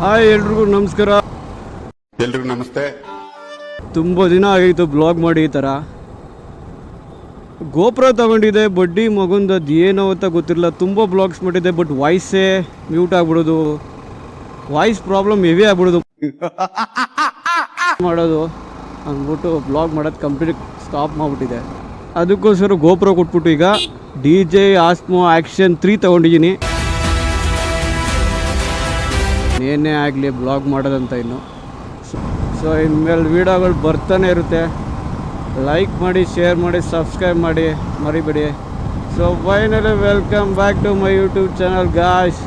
Hi ಎಲ್ರಿಗೂ ನಮಸ್ಕಾರ. ಎಲ್ರಿಗೂ ನಮಸ್ತೆ. ತುಂಬ ದಿನ ಆಗಿತ್ತು ಬ್ಲಾಗ್ ಮಾಡಿ ಈ ಥರ ಗೋಪುರ ತಗೊಂಡಿದೆ ಬಡ್ಡಿ ಮಗುಂದು ಅದು ಏನೋ ಅಂತ ಗೊತ್ತಿರಲಿಲ್ಲ. ತುಂಬ ಬ್ಲಾಗ್ಸ್ ಮಾಡಿದೆ ಬಟ್ ವಾಯ್ಸೇ ಮ್ಯೂಟ್ ಆಗ್ಬಿಡೋದು. ವಾಯ್ಸ್ ಪ್ರಾಬ್ಲಮ್ ಹೆವಿ ಆಗ್ಬಿಡೋದು. ಮಾಡೋದು ಅಂದ್ಬಿಟ್ಟು ಬ್ಲಾಗ್ ಮಾಡೋದು ಕಂಪ್ಲೀಟ್ ಸ್ಟಾಪ್ ಮಾಡಿಬಿಟ್ಟಿದೆ. ಅದಕ್ಕೋಸ್ಕರ ಗೋಪುರ ಕೊಟ್ಬಿಟ್ಟು ಈಗ D J Osmo action three ತೊಗೊಂಡಿದ್ದೀನಿ. ಏನೇ ಆಗಲಿ ಬ್ಲಾಗ್ ಮಾಡೋದಂತ ಇನ್ನು. ಸೊ ಇನ್ಮೇಲೆ ವೀಡಿಯೋಗಳು ಬರ್ತಾನೆ ಇರುತ್ತೆ. ಲೈಕ್ ಮಾಡಿ ಶೇರ್ ಮಾಡಿ ಸಬ್ಸ್ಕ್ರೈಬ್ ಮಾಡಿ, ಮರಿಬೇಡಿ. So finally welcome back to my YouTube channel guys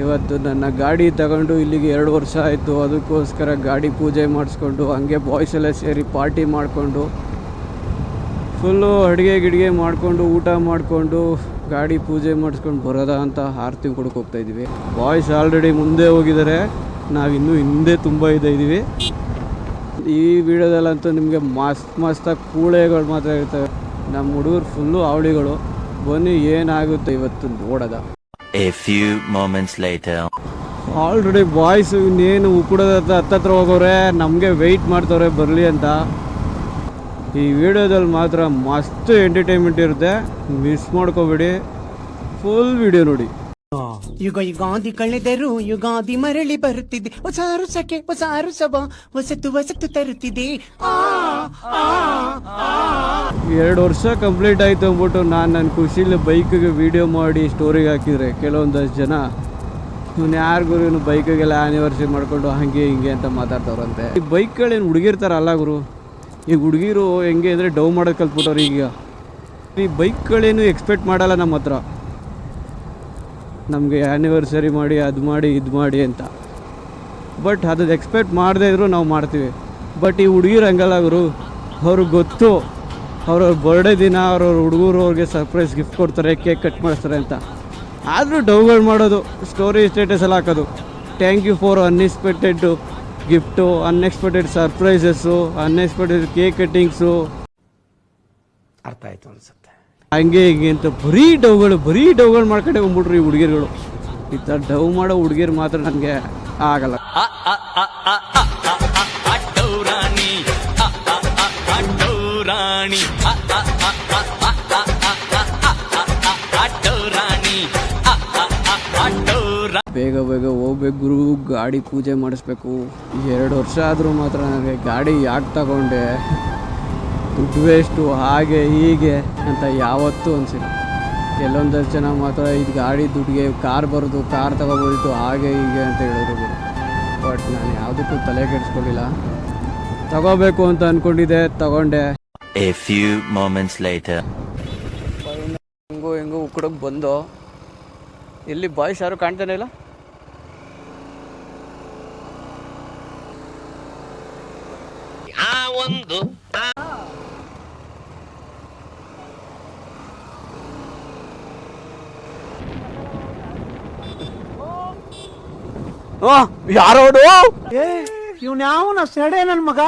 ಇವತ್ತು ನನ್ನ ಗಾಡಿ ತಗೊಂಡು ಇಲ್ಲಿಗೆ ಎರಡು ವರ್ಷ ಆಯಿತು. ಅದಕ್ಕೋಸ್ಕರ ಗಾಡಿ ಪೂಜೆ ಮಾಡಿಸ್ಕೊಂಡು ಹಂಗೆ ಬಾಯ್ಸ್ ಎಲ್ಲ ಸೇರಿ ಪಾರ್ಟಿ ಮಾಡಿಕೊಂಡು ಫುಲ್ಲು ಅಡುಗೆ ಗಿಡಿಗೆ ಮಾಡಿಕೊಂಡು ಊಟ ಮಾಡಿಕೊಂಡು ಗಾಡಿ ಪೂಜೆ ಮಾಡಿಸ್ಕೊಂಡು ಬರೋದ ಅಂತ ಆರತಿ ಕೊಡಕ್ಕೆ ಹೋಗ್ತಾ ಇದ್ದೀವಿ. ಬಾಯ್ಸ್ ಆಲ್ರೆಡಿ ಮುಂದೆ ಹೋಗಿದ್ದಾರೆ. ನಾವಿನ್ನೂ ಹಿಂದೆ ತುಂಬ ಇದೆ ಇದ್ದೀವಿ ಈ ವಿಡಿಯೋದಲ್ಲಂತೂ ನಿಮಗೆ ಮಸ್ತ್ ಮಸ್ತಾಗಿ ಕೂಳೆಗಳು ಮಾತ್ರ ಇರ್ತವೆ. ನಮ್ಮ ಹುಡುಗರು ಫುಲ್ಲು ಅವಳಿಗಳು. ಬನ್ನಿ ಏನಾಗುತ್ತೆ ಇವತ್ತು ನೋಡದ. A few moments later. Already boys ಇನ್ನೇನು ಉಕ್ಕುಡದ ಹತ್ತತ್ರ ಹೋಗೋರೆ ನಮಗೆ ವೆಯ್ಟ್ ಮಾಡ್ತವ್ರೆ ಬರಲಿ ಅಂತ. ಈ ವಿಡಿಯೋದಲ್ಲಿ ಮಾತ್ರ ಮಸ್ತ್ ಎಂಟರ್ಟೈನ್ಮೆಂಟ್ ಇರುತ್ತೆ. ಮಿಸ್ ಮಾಡ್ಕೋಬೇಡಿ. ಫುಲ್ ವಿಡಿಯೋ ನೋಡಿ. ಯುಗ ಯುಗಾದಿ ಕಳೆದರು ಯುಗಾದಿ ಮರಳಿ ಬರುತ್ತಿದೆ. ಹೊಸ ಅರುಸಕ್ಕೆ ಹೊಸ ಅರುಸವ ಹೊಸತು ಹೊಸತು ತರುತ್ತಿದೆ. ಎರಡು ವರ್ಷ ಕಂಪ್ಲೀಟ್ ಆಯ್ತು ಅಂದ್ಬಿಟ್ಟು ನಾನು ನನ್ನ ಖುಷಿಲಿ ಬೈಕಿಗೆ ವಿಡಿಯೋ ಮಾಡಿ ಸ್ಟೋರಿಗೆ ಹಾಕಿದ್ರೆ ಕೆಲವೊಂದಷ್ಟು ಜನ. ಇವನು ಯಾರಿಗೂ ಇವನು ಬೈಕಿಗೆಲ್ಲ ಆ್ಯನಿವರ್ಸರಿ ಮಾಡಿಕೊಂಡು ಹಾಗೆ ಹಿಂಗೆ ಅಂತ ಮಾತಾಡ್ತವ್ರಂತೆ. ಈ ಬೈಕ್ಗಳೇನು ಹುಡುಗಿರ್ತಾರಲ್ಲ ಗುರು? ಈಗ ಹುಡುಗಿರು ಹೆಂಗೆ ಅಂದರೆ ಡೌ ಮಾಡೋದು ಕಲ್ತ್ಬಿಟ್ಟವ್ರು ಈಗ. ಈ ಬೈಕ್ಗಳೇನು ಎಕ್ಸ್ಪೆಕ್ಟ್ ಮಾಡಲ್ಲ ನಮ್ಮ ಹತ್ರ. ನಮಗೆ ಆ್ಯನಿವರ್ಸರಿ ಮಾಡಿ, ಅದು ಮಾಡಿ, ಇದು ಮಾಡಿ ಅಂತ. ಬಟ್ ಅದು ಎಕ್ಸ್ಪೆಕ್ಟ್ ಮಾಡದೇ ಇದ್ರು ನಾವು ಮಾಡ್ತೀವಿ. ಬಟ್ ಈ ಹುಡುಗಿರು ಹಂಗಲ್ಲ ಅವರು ಅವ್ರಿಗೆ ಗೊತ್ತು. ಅವ್ರವ್ರ ಬರ್ಡೇ ದಿನ ಅವ್ರವ್ರ ಹುಡುಗರು ಅವ್ರಿಗೆ ಸರ್ಪ್ರೈಸ್ ಗಿಫ್ಟ್ ಕೊಡ್ತಾರೆ ಕೇಕ್ ಕಟ್ ಮಾಡಿಸ್ತಾರೆ ಅಂತ. ಆದರೂ ಡೌಗಳು ಮಾಡೋದು ಸ್ಟೋರಿ ಸ್ಟೇಟಸ್ ಎಲ್ಲ ಹಾಕೋದು. Thank you for unexpected gift unexpected surprises unexpected cake cuttings ಅರ್ಥ ಆಯ್ತು ಅನ್ಸುತ್ತೆ ಹಂಗೆ ಹಿಂಗೆ ಅಂತ ಬರೀ ಡವ್ಗಳು ಬರೀ ಡೌಗಳು ಮಾಡ್ಕೊಂಡೆ ಹೋಗ್ಬಿಟ್ರು ಈ ಹುಡುಗಿರುಗಳು ಈ ಥರ ಡವ್ ಮಾಡೋ ಹುಡುಗಿರು ಮಾತ್ರ ನನಗೆ ಆಗಲ್ಲ ಬೇಗ ಬೇಗ ಹೋಗ್ಬೇಕು ಗುರು ಗಾಡಿ ಪೂಜೆ ಮಾಡಿಸ್ಬೇಕು. ಎರಡು ವರ್ಷ ಆದರೂ ಮಾತ್ರ ನನಗೆ ಗಾಡಿ ಯಾಕೆ ತಗೊಂಡೆ? ದುಡ್ಡು ವೇಸ್ಟು ಹಾಗೆ ಹೀಗೆ ಅಂತ ಯಾವತ್ತೂ ಅನಿಸಿಲ್ಲ. ಕೆಲವೊಂದಷ್ಟು ಜನ ಮಾತ್ರ ಇದು ಗಾಡಿ ದುಡ್ಡಿಗೆ ಕಾರ್ ಬರೋದು ಕಾರ್ ತಗೋಬೋದಿತ್ತು ಹಾಗೆ ಹೀಗೆ ಅಂತ ಹೇಳಿದ್ರು ಬಟ್ ನಾನು ಯಾವುದಕ್ಕೂ ತಲೆ ಕೆಡಿಸ್ಕೊಂಡಿಲ್ಲ. ತಗೋಬೇಕು ಅಂತ ಅಂದ್ಕೊಂಡಿದ್ದೆ ತಗೊಂಡೆ. A few moments later. ಹೆಂಗೋ ಹೆಂಗೋ ಉಕ್ಕಡಕ್ಕೆ ಬಂದು? ಇಲ್ಲಿ ಬಾಯ್ಸ್ ಯಾರು ಕಾಣ್ತಾನೆ ಇಲ್ಲ? ಯಾರೋಡು ಇವ್ನ ಯಾವನ ಸೆಡೆ ನನ್ ಮಗ?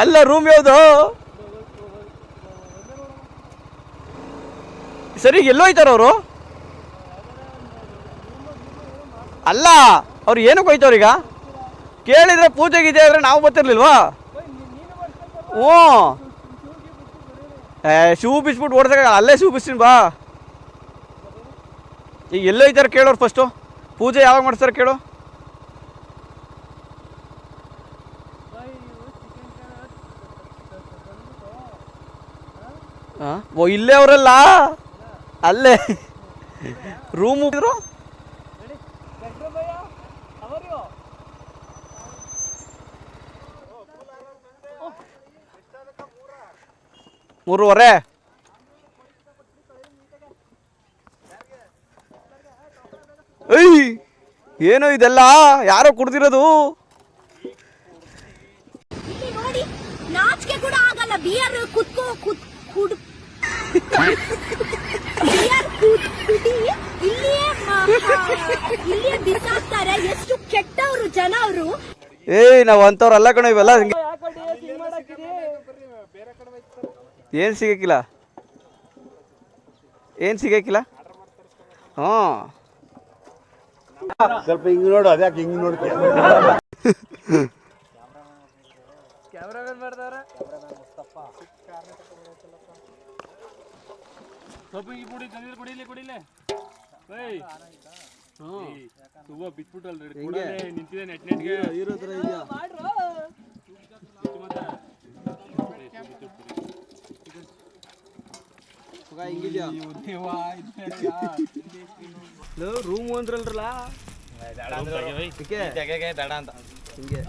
ಎಲ್ಲ ರೂಮ್ ಯಾವ್ದು? ಸರಿ ಎಲ್ಲೋಯ್ತಾರ ಅವರು? ಅಲ್ಲ ಅವ್ರು ಏನಕ್ಕೆ ಹೋಯ್ತವ್ರೀಗ ಕೇಳಿದ್ರೆ ಪೂಜೆ ಗೀಜೆ ಆದ್ರೆ ನಾವು ಬರ್ತಿರ್ಲಿಲ್ವಾ? ಹ್ಞೂ ಏ, ಶೂ ಬಿಸ್ಬಿಟ್ಟು ಓಡ್ದಾಗ ಅಲ್ಲೇ ಶೂ ಬಿಸ್ತೀನಿ, ಬಾ. ಈಗ ಎಲ್ಲೋಯ್ತಾರೆ ಕೇಳೋರು ಫಸ್ಟು ಪೂಜೆ ಯಾವಾಗ ಮಾಡಿಸ್ತಾರೆ ಕೇಳು. ಹಾಂ ಓ, ಇಲ್ಲೇ ಅವರಲ್ಲ? ಅಲ್ಲೇ. ರೂಮ್ ಇದ್ರು ಮೂರುವರೆ. ಏಯ್ ಏನು ಇದೆಲ್ಲ? ಯಾರೋ ಕುಡ್ದಿರೋದು? ಇಲ್ಲಿ ನೋಡಿ ನಾಚಿಕೆ ಕೂಡ ಆಗಲ್ಲ. ಬಿಯರ್ ಕುತ್ಕೋ ಕುತ್ ಕುಡ್ ಬಿಯರ್ ಕುಡ್ ಕುಡಿ ಇಲ್ಲಿಯೇ ಮ- ಆ, ಇಲ್ಲಿಯೇ ಬಿಸಾಕ್ತಾರೆ. ಎಷ್ಟು ಕೆಟ್ಟವರು ಜನ ಅವರು ಏಯ್ ನಾವು ಅಂತವ್ರಲ್ಲ ಕಣ ಇವೆಲ್ಲ ಹಂಗೆ ಏನು ಸಿಗಕ್ಕಿಲ್ಲ ಏನು ಸಿಗಕ್ಕಿಲ್ಲ ಹ್ಞೂ. ಸ್ವಲ್ಪ ಹಿಂಗೆ ನೋಡು ಅದ್ಯಾಕೆ ಹಿಂಗ್ ನೋಡ್ತೀಯ ರೂಮು ಅಂದ್ರಲ್ರಲ್ಲ ಹಿಂಗೆ.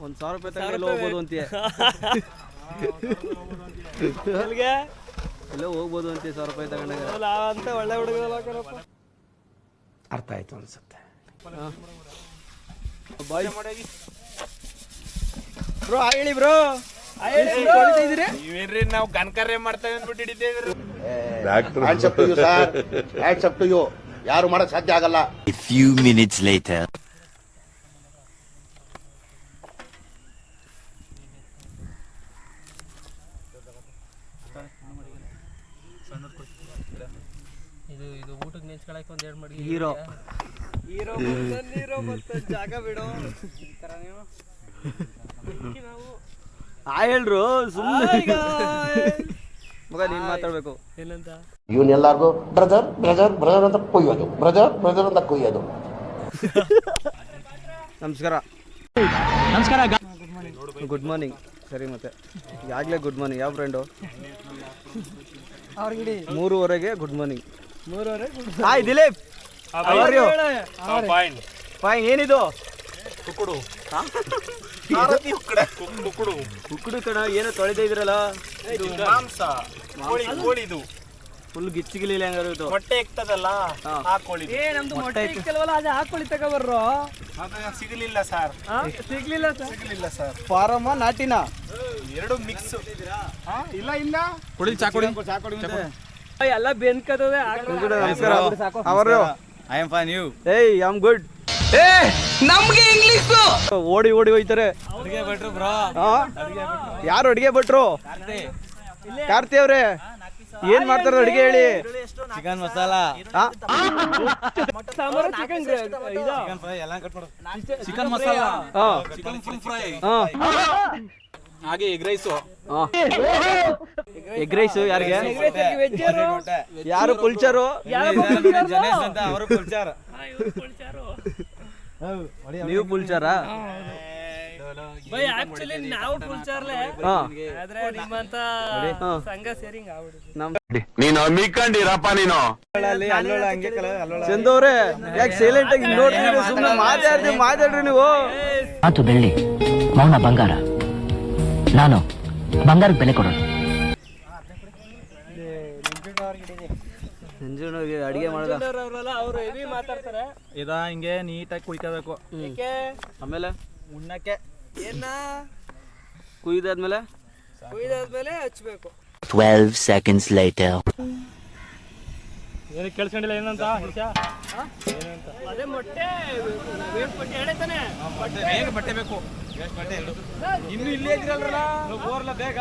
ಒಂದು ಸಾವಿರ ರೂಪಾಯಿ. ತಗೊಂಡು ಹೋಗ್ಬೋದು ಅಂತೀಯ? ಎಲ್ಲೋ ಹೋಗ್ಬೋದು ಅಂತೀಯ ಸಾವಿರ ರೂಪಾಯಿ ತಗೊಂಡಾಗ? ಅಂತ ಒಳ್ಳೆ ಹುಡುಗ ಅರ್ಥ ಆಯ್ತು ಅನ್ಸುತ್ತೆ. ಬಾಯ್. ಬ್ರೋ ಹೇಳಿ bro. Hands up to you sir hands up to you ಯಾರು ಮಾಡಕ್ ಸಾಧ್ಯ ಆಗಲ್ಲ. A few minutes later. Hero hero hero ಮತ್ತೆ ಜಾಗ ಬಿಡು. ಆ ಹೇಳ್ರು ಸುಮ್ಮನೆ ಮಗ ನೀನ್ ಮಾತಾಡ್ಬೇಕು. ಇವನ್ ಎಲ್ಲಾರ್ಗು ಬ್ರದರ್ ಬ್ರದರ್ ಬ್ರದರ್ ಅಂತ ಕೊಯ್ಯೋದು. ಬ್ರದರ್ ಬ್ರದರ್ ಅಂತ ಕೊಯ್ಯೋದು. ನಮಸ್ಕಾರ. ನಮಸ್ಕಾರ ಗುಡ್ ಮಾರ್ನಿಂಗ್ ಸರಿ ಮತ್ತೆ. ಯಾಗ್ಲೇ ಗುಡ್ ಮಾರ್ನಿಂಗ್ ಯಾವ ಫ್ರೆಂಡು ಮೂರುವರೆಗೆ ಗುಡ್ ಮಾರ್ನಿಂಗ್ ಮೂರುವರೆ ಹಾಯ್ ದಿಲೀಪ್ ಫೈನ್ ಏನಿದು? ಕುಕ್ಕುಡು. ಕುಕ್ಕುಡು ಕಣ ಏನೋ ತೊಳೆದೇ ಇದ್ರಲ್ಲ ಫುಲ್ ಗಿಚ್ಚಿಗಿಲಿಲ್ಲ ಹಂಗಾರೆ ಇದು? ಮೊಟ್ಟೆ ಇಕ್ತದಲ್ಲ. ಆ ಕೋಳಿ ಏ ನಮ್ದು ಮೊಟ್ಟೆ ಇಕ್ಕಲ್ವಲ್ಲ ಅದೇ ಕೋಳಿ ತಗೋಬರ್ರು. ಅದು ಸಿಗಲಿಲ್ಲ ಸರ್. ಸಿಗ್ಲಿಲ್ಲ ಸರ್. ಸಿಗಲಿಲ್ಲ ಸರ್. ಫಾರಮ್ಮ ನಾಟಿನ? ಎರಡು ಮಿಕ್ಸ್ ಇಲ್ಲ ಇಲ್ಲ ಎಲ್ಲ ಬೆನ್ಕತದೆ ಅವರು I am fine you I am good ನಮ್ಗೆ ಇಂಗ್ಲಿಷ್ ಓಡಿ ಓಡಿ ಹೋಯ್ತಾರೆ? ಯಾರು ಅಡಿಗೆ ಭಟ್ರು? ಕಾರ್ತಿ. ಅವ್ರೆ. ಏನ್ ಮಾಡ್ತಾರ ಅಡಿಗೆ ಹೇಳಿ? ಚಿಕನ್ ಮಸಾಲ. ಚಿಕನ್ ಇದು ಚಿಕನ್ ಫ್ರೈ ಎಲ್ಲ ಕಟ್ ಮಾಡು. ಚಿಕನ್ ಮಸಾಲ ಚಿಕನ್ ಫ್ರೈ ಹಾ. ಹಾಗೆ ಎಗ್ ರೈಸು ಹಾ. ಎಗ್ ರೈಸ್ ಯಾರಿಗೆ? ವೆಜ್ ಯಾರು ಕುಲ್ಚರು ಅವರು ಕುಲ್ಚಾರ ನೀವು ಪುಲ್ಚಾರ? ಬೈ ಆಕ್ಚುಲಿ ನಾವು ಪುಲ್ಚಾರ್ಲೆ. ಆದ್ರೆ ನಿಮ್ಮಂತ ಸಂಘ ಸೇರಿಂಗ್ ಆಗ್ಬಿಡುದು ನೀನು ಮಿಕ್ಕಂಡಿರಪ್ಪ ನೀನು. ಚಂದವ್ರೆ ಯಾಕೆ ಸೈಲೆಂಟ್ ಆಗಿ ನೋಡ್ತೀರಿ ಸುಮ್ಮನೆ ಮಾತಾಡ್ರಿ ಮಾತಾಡ್ರಿ ನೀವು. ಮಾತು ಬೆಳ್ಳಿ. ಮೌನ ಬಂಗಾರ. ನಾನು ಬಂಗಾರಕ್ಕೆ ಬೆಲೆ ಕೊಡೋದು ಸಂಜುನಿಗೆ ಅಡಿಗೆ ಮಾಡ್ದ? ಅವರಲ್ಲ ಅವ್ರು ಹೆವಿ ಮಾತಾಡ್ತಾರೆ. ಇದ ಹಿಂಗೆ ನೀಟಾಗಿ ಕುಯ್ಕೋಬೇಕು. ಏಕೆ? ಆಮೇಲೆ? ಉಣ್ಣಕ್ಕೆ. ಏನ? ಕುಯ್ದಾದ್ಮೇಲೆ? ಕುಯ್ದಾದ್ಮೇಲೆ ಹಚ್ಬೇಕು. 12 ಸೆಕೆಂಡ್ಸ್ later. ಏನು ಕೇಳ್ಕೊಂಡಿಲ್ಲ ಏನಂತ? ಅದೇ ಮೊಟ್ಟೆ ಬಟ್ಟೆ ಮೊಟ್ಟೆ ಬಟ್ಟೆ ಬೇಗ ಬಟ್ಟೆ ಬೇಕು. ಬಟ್ಟೆ ಇನ್ನು ಇಲ್ಲೇ ಇದ್ರಲ್ಲ ಬೋರ್ಲ ಬೇಗ.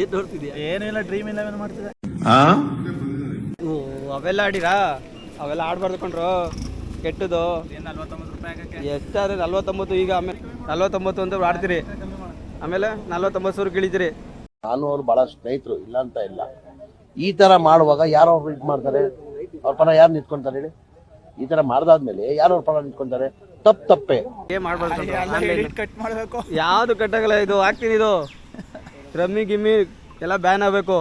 ಏನ್ ನೋಡ್ತಿದ್ಯಾ ಏನು ಇಲ್ಲ ಡ್ರೀಮ್ ಇಲೆವೆನ್ ಮಾಡ್ತಿದೆ ಓ ಅವೆಲ್ಲ ಆಡಿರಾ? ಅವೆಲ್ಲ ಆಡ್ಬಾರ್ದು ಕೊಂಡ್ರು ಕೆಟ್ಟದು ಏನು ನಲ್ವತ್ತೊಂಬತ್ತು ರೂಪಾಯಿ ಆಗಕ್ಕೆ? ಎಷ್ಟಾದ್ರೆ ನಲ್ವತ್ತೊಂಬತ್ತು ಈಗ ಆಮೇಲೆ ನಲ್ವತ್ತೊಂಬತ್ತು ಅಂತ ಆಡ್ತೀರಿ. ಆಮೇಲೆ ನಲ್ವತ್ತೊಂಬತ್ತು ಸಾವಿರ ಇಳಿತೀರಿ ನಾನು ಅವ್ರು ಬಹಳ ಸ್ನೇಹಿತರು ಇಲ್ಲ ಅಂತ ಇಲ್ಲ. ಈ ತರ ಮಾಡುವಾಗ ಯಾರೋ ಒಬ್ರು ಇದು ಮಾಡ್ತಾರೆ. ಅವ್ರ ಪರ ಯಾರು ನಿಂತ್ಕೊಂತಾರೆ ಹೇಳಿ? ಈ ತರ ಮಾಡ್ದಾದ್ಮೇಲೆ ಯಾರು ಅವ್ರ ಪರ ನಿಂತ್ಕೊಂತಾರೆ. ತಪ್ಪು ತಪ್ಪೇ. ಏನ್ ಮಾಡ್ಬಾರ್ದು ಕಣ್ರೋ. ಕಟ್ ಮಾಡಬೇಕು. ಯಾವ್ದು ಕಟ್ಟಾಗಲ್ಲ ಇದು? ಹಾಕ್ತೀನಿ ಇದು. ರಮ್ಮಿ ಗಿಮ್ಮಿ ಎಲ್ಲ ಬ್ಯಾನ್ ಆಗಬೇಕು.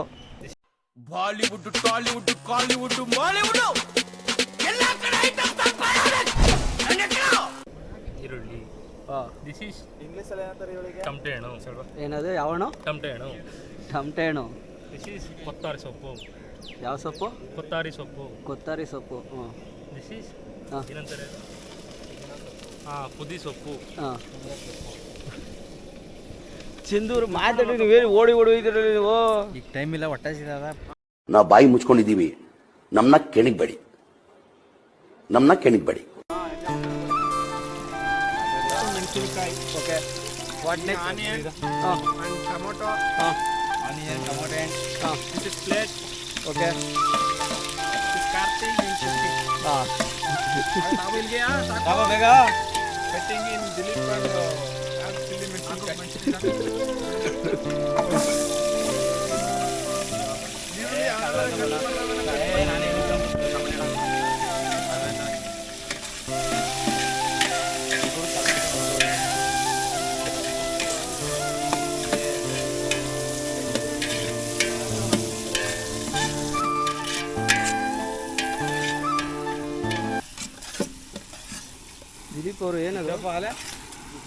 ಬಾಲಿವುಡ್ ಟಾಲಿವುಡ್ ಕಾಲಿವುಡ್ ಬಾಲಿವುಡ್ ಈರುಳ್ಳಿ. ದಿಸ್ ಈಸ್ ಇಂಗ್ಲೀಷ್ ಅಲ್ಲಿ ಏನಂತಾರೆ ಇವಳಿಗೆ ಟಮಟೆ ಹಣ್ಣು ಏನದು ಯಾವಣ್ಣು? ಟಮಟೆ ಹಣ್ಣು ಟಮಟೆ ಹಣ್ಣು ದಿಸ್ ಇಸ್ ಕೊತ್ತಾರಿ ಸೊಪ್ಪು. ಯಾವ ಸೊಪ್ಪು? ಕೊತ್ತಾರಿ ಸೊಪ್ಪು. ಕೊತ್ತಾರಿ ಸೊಪ್ಪು ಹ್ಞೂ ದಿಸ್ ಹಾಂ. ಏನಂತಾರೆ? ಹಾಂ ಪುದಿ ಸೊಪ್ಪು ಹಾಂ. ಸಿಂಧೂರು ಮಾತಾಡಿ ನೀವೇನು ಓಡಿ ಓಡಿ ಹೋಯ್ತಿರಲ್ಲ ನೀವು? ಈಗ ಟೈಮ್ ಇಲ್ಲ ಹೊಟ್ಟೆ ಸಿದಾದ ನಾವು ಬಾಯಿ ಮುಚ್ಕೊಂಡಿದ್ದೀವಿ. ನಮ್ಮನ್ನ ಕೆಣಿಗ್ಬೇಡಿ ನಮ್ಮನ್ನ ಕೆಣಿಗ್ಬೇಡಿ ಓಕೆ ವಾಟ್ ನೆಕ್ಸ್ಟ್ ಹಾಂ ಟೊಮೊಟೊ ಹಾಂ ಆನಿಯನ್ ಟೊಮೊಟೊ ಹಾಂ this is plate okay this cutting in cooking ಹಾಂ ನಾವು ಇಲ್ಲಿಗೆ ಸಾಕು ಬೇಗ cutting in Dileep and Jadi koru ya, nggak? apa lah?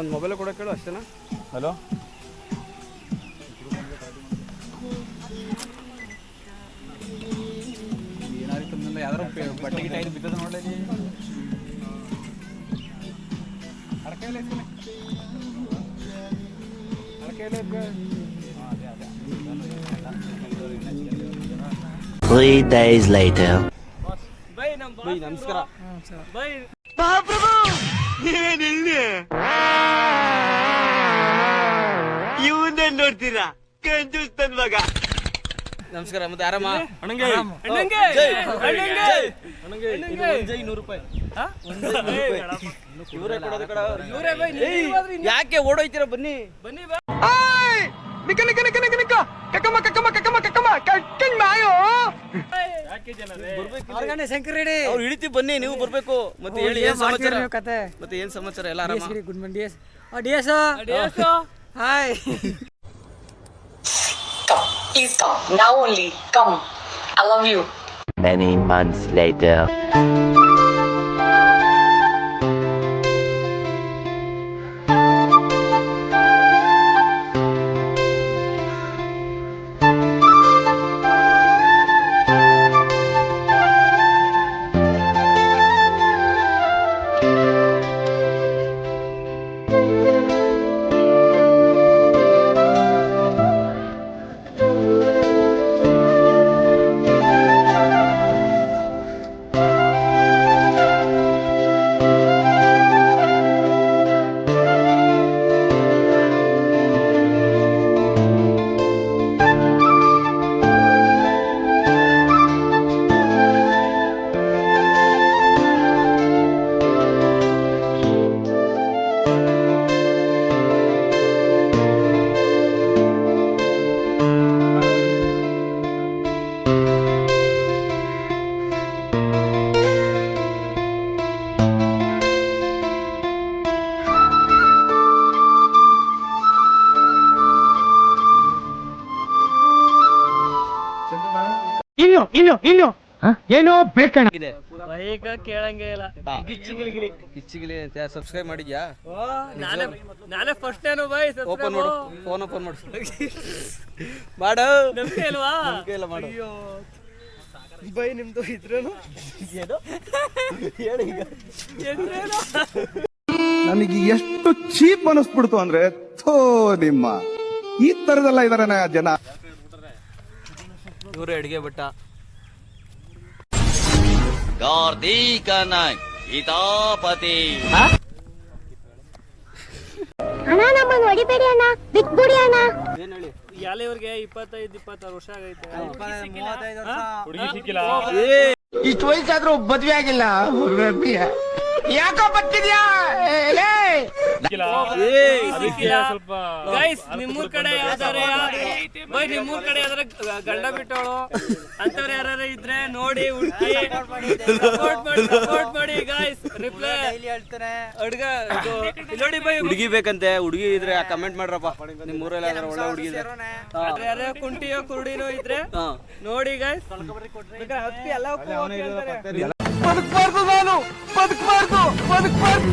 ಅವ್ನ ಮೊಬೈಲ್ ಕೊಡೋ ಕೇಳು ಅಷ್ಟೇನಾ ಹಲೋ ಏನಾಯ್ತು ನಿಮ್ದು ಯಾವ್ದಾರು ಪೆ- ಬಟ್ಟೆ ಗಿಟ್ಟೆ ಐದು ಬಿದ್ದದ ನೋಡಲಿ ಅಡಕೆಲ್ಲ ಎತ್ಕೊಳಿ. ಅಡಕೆಲ್ಲ ಎತ್ಕೊ. ಹಾ, ಅದೇ, ಅದೇ. Three days later. ಬೈ ನಮಸ್ಕಾರ ಬೈ ನಮಸ್ಕಾರ ಮತ್ತೆ ಆರಾಮ? ಅಣ್ಣಂಗೆ. ಅಣ್ಣಂಗೆ. ಅಣ್ಣಂಗೆ. ಇದು ಒಂದ್ ಒಂದೇ ನೂರು ರೂಪಾಯಿ. ಇವರೇ ಕೊಡೋದು ಕಡ ಇವರೇ ಬೈ ಯಾಕೆ ಓಡೋಯ್ತೀರ ಬನ್ನಿ? ಬನ್ನಿ ಬಾ. ಶಂಕರ್ ರೆಡ್ಡಿ. ಅವ್ರು ಇಳಿತಿ ಬನ್ನಿ ನೀವು ಬರ್ಬೇಕು. ಮತ್ತೆ ಹೇಳಿ ಏನ್ ಸಮಾಚಾರ? ಮತ್ತೆ ಏನ್ ಸಮಾಚಾರ? ಎಲ್ಲ ಆರಾಮ? Good Monday DS DS hi. Please come. Now only. Come. I love you. Many months later. ಏನೋ ಬೇಕಣ ಬೈಕ ಕೇಳಂಗೆ ಇಲ್ಲ. ಕಿಚ್ಚಿಗಿಲಿ ಕಿಚ್ಚಿಗಿಲಿ ಅಂತ ಸಬ್ಸ್ಕ್ರೈಬ್ ಮಾಡಿದ್ಯಾ? ನಾನೇ ನಾನೇ ಫಸ್ಟ್ ಏನು ಬೈ ಓಪನ್ ಮಾಡು. ಫೋನ್ ಓಪನ್ ಮಾಡು. ಮಾಡು. ನಂಬಿಕೆ ಇಲ್ವಾ? ನಂಬಿಕೆ ಇಲ್ಲ ಮಾಡು. ಬೈ ನಿಮ್ದು ಇದ್ರೇನು? ಏನು? ಹೇಳಿ ಈಗ. ನನಗೆ ಎಷ್ಟು ಚೀಪ್ ಅನಿಸ್ಬಿಡ್ತು ಅಂದ್ರೆ ಥೋ ನಿಮ್ಮ. ಈ ತರದಲ್ಲ ಇದಾರೆ ಜನ. ಇವರು ಅಡಿಗೆ ಭಟ್ಟ ಅಣ್ಣ ನಮ್ಮನ್ನ ಹೊಡಿಬೇಡಿ ಅಣ್ಣ ಬಿಟ್ಬಿಡಿ ಅಣ್ಣ. ಏನ್ ಹೇಳಿ? ಎಲೆಯವ್ರಿಗೆ ಇಪ್ಪತ್ತೈದು ಇಪ್ಪತ್ತಾರು ವರ್ಷ ಆಗೈತೆ. ಇಷ್ಟು ವಯಸ್ಸಾದ್ರೂ ಮದ್ವೆ ಆಗಿಲ್ಲ. ಯಾಕೋ ಬರ್ತಿದ್ಯಾ? ಸ್ವಲ್ಪ ಗೈಸ್ ನಿಮ್ಮೂರ್ ಕಡೆ ಯಾವ್ದಾರ ಬೈ ನಿಮ್ಮೂರ್ ಕಡೆ ಯಾವ್ದಾರ ಗಂಡ ಬಿಟ್ಟೋಳು? ಅಂತವ್ರು ಯಾರು ಇದ್ರೆ ನೋಡಿ ಹುಡುಕಿ. ಸಪೋರ್ಟ್ ಮಾಡಿ ಸಪೋರ್ಟ್ ಮಾಡಿ ಗೈಸ್ ರಿಪ್ಲೈ ಇಲ್ಲಿ ನೋಡಿ ಬೈ. ಹುಡುಗಿ ಬೇಕಂತೆ ಹುಡುಗಿ ಇದ್ರೆ ಕಮೆಂಟ್ ಮಾಡ್ರಪ್ಪ. ನಿಮ್ ಊರಲ್ಲಿ ಯಾವ್ದಾರ ಒಳ್ಳೆ ಹುಡುಗಿ ಇದೆ ಯಾರ ಕುಂಟಿಯೋ ಕುರುಡಿನೋ ಇದ್ರೆ ನೋಡಿ ಗೈಸ್ ಎಲ್ಲ ಕೇಳ್ತಾರೆ. ಬದುಕಬಾರ್ದು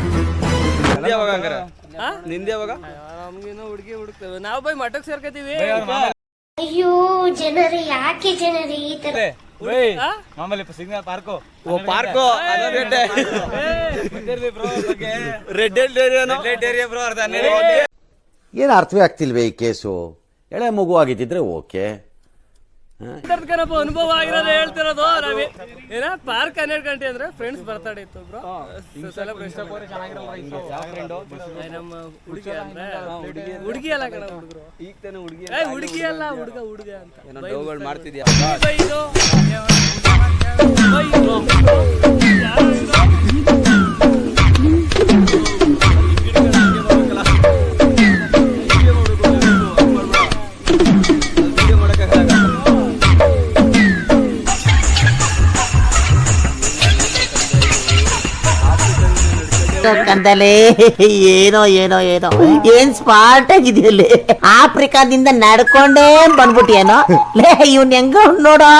ಯಾವಾಗ ಹಂಗಾರ? ನಿಂದ ನಿಂದೆ ಯಾವಾಗ? ನಮ್ಗಿನ್ನೂ ಹುಡುಗಿ ಹುಡುಕ್ತೇವೆ. ನಾವು ಬೈ ಮಠಕ್ ಸೇರ್ಕತೀವಿ ಅಯ್ಯೋ ಜನರು ಯಾಕೆ ಜನರು ಈ ತರ? ಓ park. Red red area bro ಅರ್ಧ ಏನು ಅರ್ಥವೇ ಆಗ್ತಿಲ್ವೇ ಈ ಕೇಸು? ಎಳೆ ಮಗು ಆಗಿದ್ದಿದ್ರೆ ಓಕೆ. ಕನಪ ಅನುಭವ ಆಗಿರೋದು ಹೇಳ್ತಿರೋದು ರವಿ. ಏನ ಪಾರ್ಕ್ ಹನ್ನೆರಡು ಗಂಟೆ ಅಂದ್ರೆ ಫ್ರೆಂಡ್ಸ್ ಬರ್ತಡೇ ಇತ್ತು ಬ್ರೋ. ಸೆಲೆಬ್ರೇಷನ್ ನಮ್ಮ ಹುಡುಗಿ ಅಂದ್ರೆ ಹುಡುಗಿ ಅಲ್ಲ ಕಣ ಹುಡುಗರು ಈಗ ತಾನೇ ಹುಡುಗಿ ಏ ಹುಡುಗಿ ಅಲ್ಲ ಹುಡುಗ ಹುಡುಗ ಅಂತ. ಏನೋ ಡೌಗಳು ಮಾಡ್ತಿದ್ಯಾ? ಬೈ ಇದು. ಬೈ ಇದು. ಯಾರು ಕಂದಲೆ ಏನೋ ಏನೋ ಏನೋ. ಏನ್ ಸ್ಮಾರ್ಟ್ ಆಗಿದೆಯಲ್ಲಿ ಆಫ್ರಿಕಾದಿಂದ ನಡ್ಕೊಂಡೇ ಬಂದ್ಬಿಟ್ಟಿಯೇನೋ? ಲೇ ಇವನ್ ಹೆಂಗ ನೋಡೋ.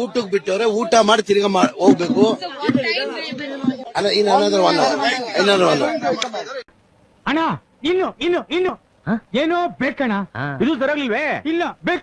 ಊಟಕ್ಕೆ ಬಿಟ್ಟವ್ರೆ ಊಟ ಮಾಡಿ ತಿರ್ಗ ಮಾಡ್ ಹೋಗ್ಬೇಕು. ಅಲ್ಲ ಇನ್ನು ಏನಾದ್ರು ಒನ್ ಏನಾದ್ರು ಒನ್ ಅಣ್ಣ ಇನ್ನು ಇನ್ನು ಇನ್ನು. ಏನೋ ಬೇಕಣ್ಣ ಇದು ಸರಿಯಾಗಿಲ್ವೇ ಇಲ್ಲ ಬೇಕು.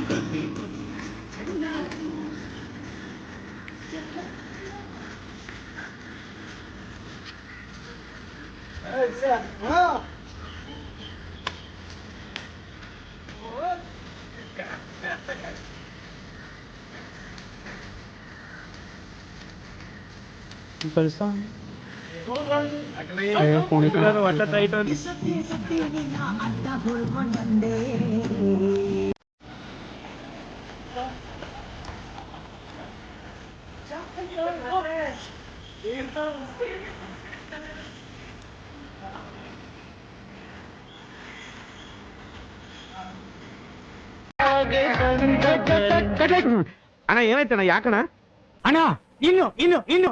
ಅಣ್ಣ ಏನಾಯ್ತಣ್ಣ ಯಾಕಣ್ಣ ಅಣ್ಣ ಇನ್ನು ಇನ್ನು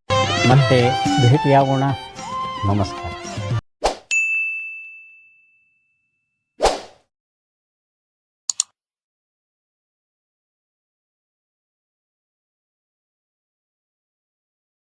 ಮತ್ತೆ ಭೇಟಿಯಾಗೋಣ ನಮಸ್ಕಾರ